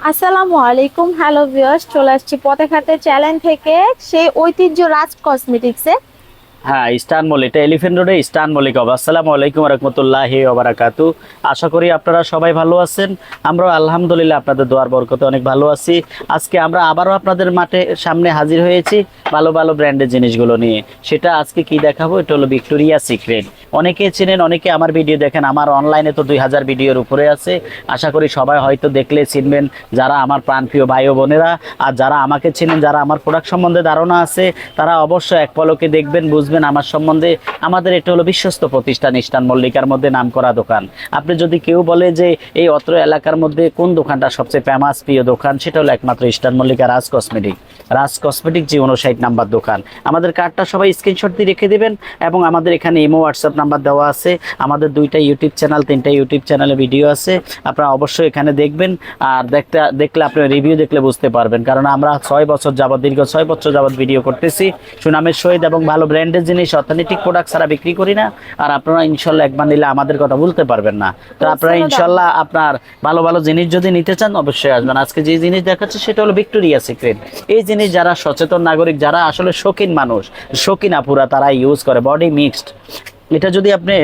আসসালামু আলাইকুম hello viewers চলে আসছি পথেঘাটে চ্যালেঞ্জ থেকে সেই ঐতিহ্য রাজ কসমেটিক্সে হ্যাঁ ইস্টার্ন মল এটা এলিফেন্ট রোডে ইস্টার্ন মলিক আসসালামু আলাইকুম রহমতুল্লাহ ওবরাকাতু। আশা করি আপনারা সবাই ভালো আছেন। আমরাও আলহামদুলিল্লাহ আপনাদের দোয়ার বরকতে অনেক ভালো আছি। আজকে আমরা আবারও আপনাদের মাঠে সামনে হাজির হয়েছি ভালো ভালো ব্র্যান্ডের জিনিসগুলো নিয়ে। সেটা আজকে কি দেখাবো? এটা হলো ভিক্টোরিয়া সিক্রেট। অনেকে চেনেন, অনেকে আমার ভিডিও দেখেন। আমার অনলাইনে তো দুই হাজার ভিডিওর উপরে আছে। আশা করি সবাই হয়তো দেখলে চিনবেন যারা আমার প্রাণপ্রিয় ভাই ও বোনেরা। আর যারা আমাকে চেনেন, যারা আমার প্রোডাক্ট সম্বন্ধে ধারণা আছে, তারা অবশ্যই এক পলকে দেখবেন, বুঝবেন আমার সম্বন্ধে আমাদের এটা হলো বিশ্বস্ত প্রতিষ্ঠান, ইস্টান মল্লিকার মধ্যে নাম করা দোকান। আপনি যদি কেউ বলে যে এই অত্র এলাকার মধ্যে কোন দোকানটা সবচেয়ে ফেমাস প্রিয় দোকান, সেটা হলো একমাত্র Eastern Mallika Raj cosmetic. Raj cosmetic যে উনষাট নাম্বার দোকান। আমাদের কার্ডটা সবাই স্ক্রিনশট দিয়ে রেখে দেবেন এবং আমাদের এখানে ইমো হোয়াটসঅ্যাপ নাম্বার দেওয়া আছে। আমাদের দুইটা ইউটিউব চ্যানেল তিনটা ইউটিউব চ্যানেলে ভিডিও আছে। আপনারা অবশ্যই এখানে দেখবেন আর দেখতে দেখলে আপনি রিভিউ দেখলে বুঝতে পারবেন। কারণ আমরা ছয় বছর যাবত দীর্ঘ ছয় বছর যাবত ভিডিও করতেছি। সুনামের সহিত এবং ভালো ব্র্যান্ডের জিনিস অথেন্টিক প্রোডাক্ট ছাড়া বিক্রি করি না। আর আপনারা ইনশাল্লাহ একবার নিলে আমাদের কথা বলতে পারবেন না। তো আপনারা ইনশাল্লাহ আপনার ভালো ভালো জিনিস যদি নিতে চান অবশ্যই আসবেন। আজকে যে জিনিস দেখাচ্ছে সেটা হলো ভিক্টোরিয়া সিক্রেট এই জিনিস যারা সচেতন নাগরিক, যারা আসলে শৌখিন মানুষ, শৌখিন আপুরা তারা ইউজ করে বডি মিক্সড এটা যদি আপনি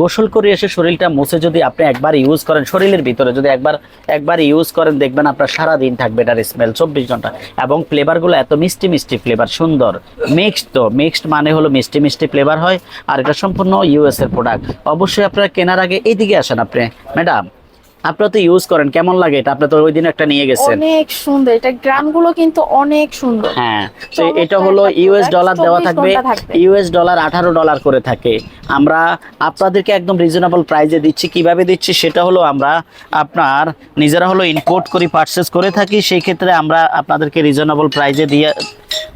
গোসল করে এসে শরীরটা মুছে যদি আপনি একবার ইউজ করেন, শরীরের ভিতরে যদি একবার একবার ইউজ করেন, দেখবেন আপনার সারা দিন থাকবে এটার স্মেল চব্বিশ ঘণ্টা। এবং ফ্লেভারগুলো এত মিষ্টি মিষ্টি ফ্লেভার সুন্দর। মিক্সড তো মিক্সড মানে হলো মিষ্টি মিষ্টি ফ্লেভার হয়, আর এটা সম্পূর্ণ ইউএস এর প্রোডাক্ট অবশ্যই আপনারা কেনার আগে এইদিকে আসেন আপনি। ম্যাডাম আপনারা তো ইউজ করেন কেমন লাগে এটা? আপনি তো ওই দিন একটা নিয়ে গেছেন। অনেক সুন্দর এটা গ্রামগুলো কিন্তু অনেক সুন্দর। হ্যাঁ তো এটা হলো ইউএস ডলার দেওয়া থাকবে ইউএস ডলার আঠারো ডলার করে থাকে। আমরা আপনাদেরকে একদম রিজনেবল প্রাইসে দিচ্ছি। কীভাবে দিচ্ছি সেটা হলো আমরা আপনার নিজেরা হলো ইম্পোর্ট করি পারচেস করে থাকি। সেই ক্ষেত্রে আমরা আপনাদেরকে রিজনেবল প্রাইসে দিয়ে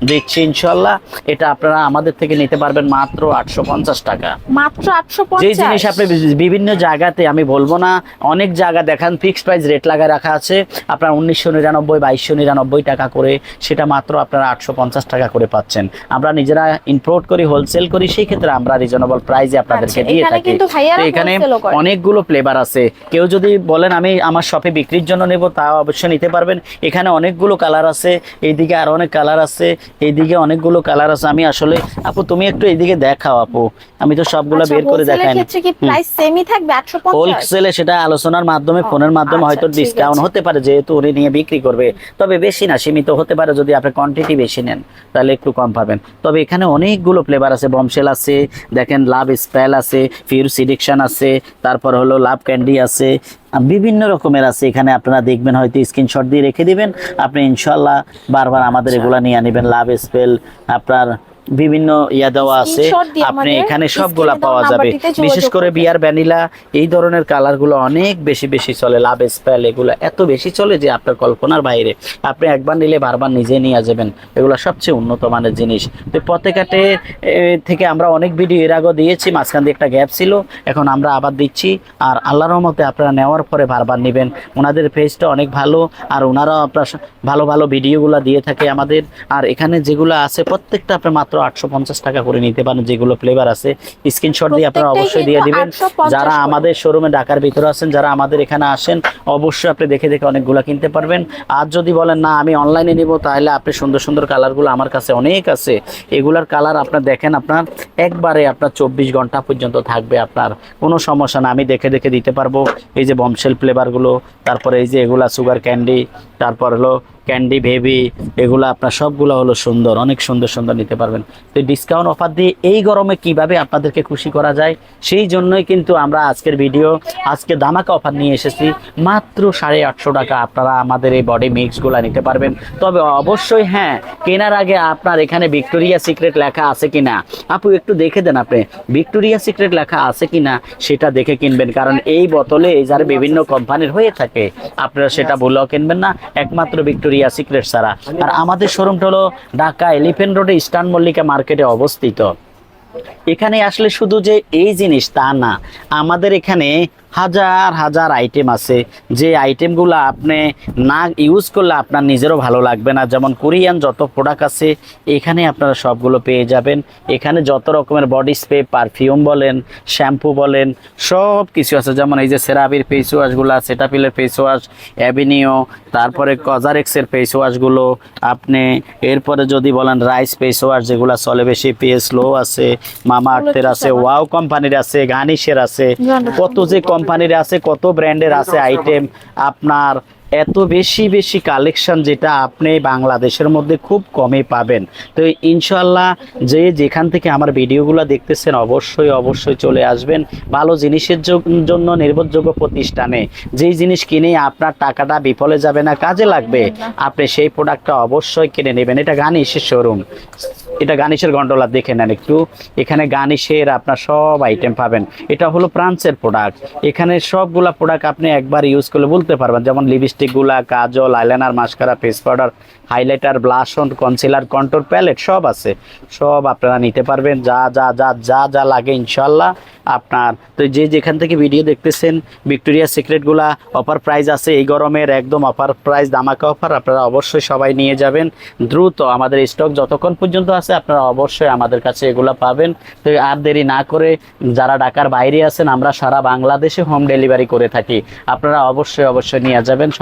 দিচ্ছি ইনশাল্লাহ। এটা আপনারা আমাদের থেকে নিতে পারবেন মাত্র আটশো পঞ্চাশ টাকা। মাত্র আটশো যে জিনিস আপনি বিভিন্ন জায়গাতে আমি বলব না অনেক জায়গা দেখান ফিক্সড প্রাইস রেট লাগায় রাখা আছে। আপনার উনিশশো নিরানব্বই বাইশশো নিরানব্বই টাকা করে সেটা মাত্র আপনারা আটশো পঞ্চাশ টাকা করে পাচ্ছেন। আমরা নিজেরা ইম্পোর্ট করি হোলসেল করি সেই ক্ষেত্রে আমরা রিজনেবল প্রাইসে আপনাদেরকে আচ্ছা, দিয়ে থাকি। কিন্তু এখানে অনেকগুলো ফ্লেভার আছে। কেউ যদি বলেন আমি আমার শপে বিক্রির জন্য নেব তাও অবশ্যই নিতে পারবেন। এখানে অনেকগুলো কালার আছে এইদিকে আরও অনেক কালার আছে। এইদিকে অনেকগুলো কালার আছে। আমি আসলে আপু তুমি একটু এইদিকে দেখাও আপু। আমি তো সবগুলো আচ্ছা, বের করে দেখাই না। কি প্রাইস সেমই থাকবে আটশো পঞ্চাশ? হোলসেলে সেটা আলোচনার মাধ্যমে ফোনের মাধ্যমে আচ্ছা, হয়তো ডিসকাউন্ট হতে পারে যেহেতু উনি নিয়ে বিক্রি করবে। তবে বেশি না সীমিত হতে পারে যদি আপনি কোয়ান্টিটি বেশি নেন তাহলে একটু কম পাবেন। তবে এখানে অনেকগুলো ফ্লেভার আছে বমশেল আছে দেখেন লাভ স্পেল আছে ফিউর সিডিকশন আছে তারপর হলো লাভ ক্যান্ডি আছে বিভিন্ন রকমের আছে। এখানে আপনারা দেখবেন হয়তো স্ক্রিনশট দিয়ে রেখে দিবেন। আপনি ইনশাল্লাহ বারবার আমাদের এগুলো এগুলা নিয়ে নেবেন লাভ স্পেল আপনার বিভিন্ন ইয়া দেওয়া আছে। আপনি এখানে সবগুলা পাওয়া যাবে। বিশেষ করে বিয়ার ভ্যানিলা এই ধরনের কালারগুলো অনেক বেশি বেশি চলে। লাভ স্পেল এগুলো এত বেশি চলে যে আপনার কল্পনার বাইরে। আপনি একবার নিলে বারবার নিজে নিয়ে যাবেন। এগুলো সবচেয়ে উন্নত মানের জিনিস। তো এ, থেকে আমরা অনেক ভিডিও এর আগেও দিয়েছি মাঝখান দিয়ে একটা গ্যাপ ছিল। এখন আমরা আবার দিচ্ছি। আর আল্লাহর রহমতে আপনারা নেওয়ার পরে বারবার নেবেন। ওনাদের পেজটা অনেক ভালো। আর ওনারাও আপনার ভালো ভালো ভিডিওগুলো দিয়ে থাকে আমাদের। আর এখানে যেগুলো আছে প্রত্যেকটা আপনার মাত্র আটশো পঞ্চাশ টাকা করে নিতে পারেন যেগুলো ফ্লেভার আছে। স্ক্রিনশট দিয়ে আপনারা অবশ্যই দিয়ে দিবেন। যারা আমাদের শোরুমে ঢাকার ভিতরে আছেন যারা আমাদের এখানে আসেন অবশ্যই আপনি দেখে দেখে অনেকগুলো কিনতে পারবেন। আর যদি বলেন না আমি অনলাইনে নিব তাহলে আপনি সুন্দর সুন্দর কালারগুলো আমার কাছে অনেক আছে। এগুলার কালার আপনার দেখেন আপনার একবারে আপনার চব্বিশ ঘণ্টা পর্যন্ত থাকবে আপনার। কোনো সমস্যা না আমি দেখে দেখে দিতে পারব। এই যে বমশেল ফ্লেভারগুলো তারপরে এই যে এগুলা সুগার ক্যান্ডি তারপর হলো ক্যান্ডি, বেবি, এগুলো আপনার সবগুলো হলো সুন্দর, অনেক সুন্দর সুন্দর নিতে পারবেন। তো ডিসকাউন্ট অফার দিয়ে এই গরমে কীভাবে আপনাদেরকে খুশি করা যায়, সেই জন্যই কিন্তু আমরা আজকের ভিডিও আজকে দামাকা অফার নিয়ে এসেছি। মাত্র সাড়ে আটশো টাকা আপনারা আমাদের এই বডি মিক্সগুলো নিতে পারবেন। তবে অবশ্যই হ্যাঁ কেনার আগে আপনার এখানে ভিক্টোরিয়া সিক্রেট লেখা আছে কিনা? আপু, একটু দেখে দেন আপনি ভিক্টোরিয়া সিক্রেট লেখা আছে কিনা? সেটা দেখে কিনবেন, কারণ এই বোতলে এই যার বিভিন্ন কোম্পানির হয়ে থাকে, আপনারা সেটা বলেও কিনবেন না। একমাত্র ভিক্টোরিয়া সিক্রেট ছাড়া। আর আমাদের শোরুমটা হলো ঢাকা এলিফেন্ট রোডে ইস্টার্ন মল্লিকা মার্কেটে অবস্থিত। এখানে আসলে শুধু যে এই জিনিস তা না আমাদের এখানে হাজার হাজার আইটেম আছে। যে আইটেমগুলো আপনি না ইউজ করলে আপনার নিজেরও ভালো লাগবে না। যেমন কোরিয়ান যত প্রোডাক্ট আছে এখানে আপনারা সবগুলো পেয়ে যাবেন। এখানে যত রকমের বডি স্প্রে পারফিউম বলেন শ্যাম্পু বলেন সব কিছু আছে। যেমন এই যে সেরাবির ফেস ওয়াশগুলো সেটাপিলের ফেস ওয়াশ অ্যাভিনিও তারপরে কজারেক্সের ফেস ওয়াশগুলো আপনি এরপরে যদি বলেন রাইস ফেস ওয়াশ যেগুলো চলে বেশি পিএস লো আছে মামা আর্থের আছে ওয়াও কোম্পানির আছে গানিশের আছে কত যে কোম্পানির আছে কত ব্র্যান্ডের আছে আইটেম আপনার এত বেশি বেশি কালেকশন যেটা আপনি বাংলাদেশের মধ্যে খুব কমে পাবেন। তো ইনশাল্লাহ যে যেখান থেকে আমার ভিডিওগুলো দেখতেছেন অবশ্যই অবশ্যই চলে আসবেন ভালো জিনিসের জন্য নির্ভরযোগ্য প্রতিষ্ঠানে। যেই জিনিস কিনে আপনার টাকাটা বিফলে যাবে না, কাজে লাগবে, আপনি সেই প্রোডাক্টটা অবশ্যই কিনে নেবেন। এটা গানিশের শোরুম এটা গানিশের গন্ডোলা দেখে নেন একটু। এখানে গানিশের আপনার সব আইটেম পাবেন। এটা হলো ফ্রান্সের প্রোডাক্ট এখানে সবগুলা প্রোডাক্ট আপনি একবার ইউজ করলে বলতে পারবেন। যেমন লিপস্টিকগুলা kajal, eyeliner, mascara face powder highlighter blush on concealer control palette সব আছে। সব আপনারা নিতে পারবেন। যা যা যা যা যা লাগে ইনশাল্লাহ আপনার। তো যে যেখান থেকে ভিডিও দেখতেছেন ভিক্টোরিয়া সিক্রেটগুলা অফার প্রাইস আছে এই গরমের, একদম অফার প্রাইস দামাকা অফার আপনারা অবশ্যই সবাই নিয়ে যাবেন। দ্রুত আমাদের স্টক যতক্ষণ পর্যন্ত আছে, আপনারা অবশ্যই আমাদের কাছে এগুলো পাবেন। তো আর দেরি না করে যারা ঢাকার বাইরে আছেন, আমরা সারা বাংলাদেশে হোম ডেলিভারি করে থাকি। আপনারা অবশ্যই অবশ্যই নিয়ে যাবেন।